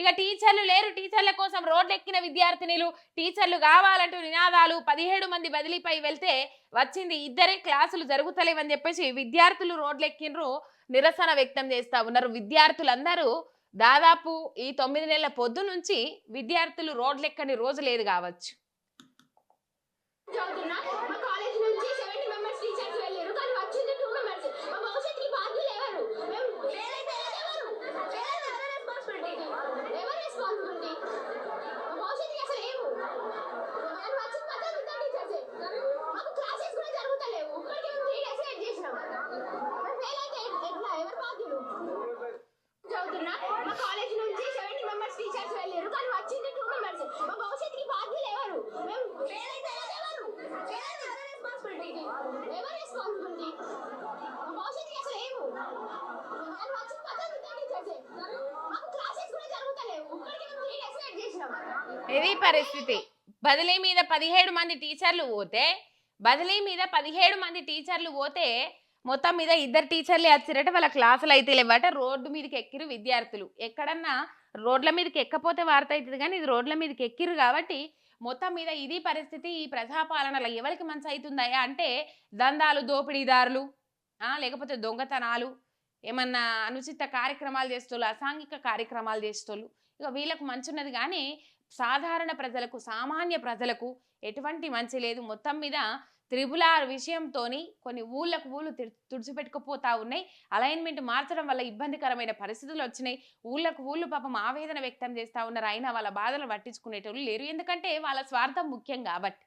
ఇక టీచర్లు లేరు. టీచర్ల కోసం రోడ్లెక్కిన విద్యార్థినిలు టీచర్లు కావాలంటూ నినాదాలు పదిహేడు మంది బదిలీపై వెళ్తే వచ్చింది. ఇద్దరే క్లాసులు జరుగుతలేవని చెప్పేసి విద్యార్థులు రోడ్లెక్కినరు నిరసన వ్యక్తం చేస్తా ఉన్నారు. విద్యార్థులందరూ దాదాపు ఈ తొమ్మిది నెలల పొద్దు నుంచి విద్యార్థులు రోడ్లెక్కని రోజు లేదు కావచ్చు. movie. ఇది పరిస్థితి. బదిలీ మీద పదిహేడు మంది టీచర్లు పోతే బదిలీ మీద పదిహేడు మంది టీచర్లు పోతే మొత్తం మీద ఇద్దరు టీచర్లే వచ్చిరట వాళ్ళ క్లాసులు అయితే లేవట రోడ్డు మీదకి ఎక్కిరు విద్యార్థులు. ఎక్కడన్నా రోడ్ల మీదకి ఎక్కపోతే వార్త అవుతుంది కానీ ఇది రోడ్ల మీదకి ఎక్కిరు కాబట్టి మొత్తం మీద ఇది పరిస్థితి ఈ ప్రజాపాలనలో ఎవరికి మంచి అవుతుందా అంటే దందాలు దోపిడీదారులు లేకపోతే దొంగతనాలు ఏమన్నా అనుచిత కార్యక్రమాలు చేస్తోళ్ళు అసాంఘిక కార్యక్రమాలు చేస్తోళ్ళు ఇక వీళ్ళకు మంచి ఉన్నది కానీ సాధారణ ప్రజలకు సామాన్య ప్రజలకు ఎటువంటి మంచి లేదు. మొత్తం మీద త్రిబుల్ ఆర్ విషయంతోని కొన్ని ఊళ్ళకు ఊళ్ళు తుడిచిపెట్టుకుపోతా ఉన్నాయి. అలైన్మెంట్ మార్చడం వల్ల ఇబ్బందికరమైన పరిస్థితులు వచ్చినాయి. ఊళ్ళకు ఊళ్ళు పాపం ఆవేదన వ్యక్తం చేస్తూ ఉన్నారు అయినా వాళ్ళ బాధలు పట్టించుకునేటోళ్ళు లేరు. ఎందుకంటే వాళ్ళ స్వార్థం ముఖ్యం కాబట్టి.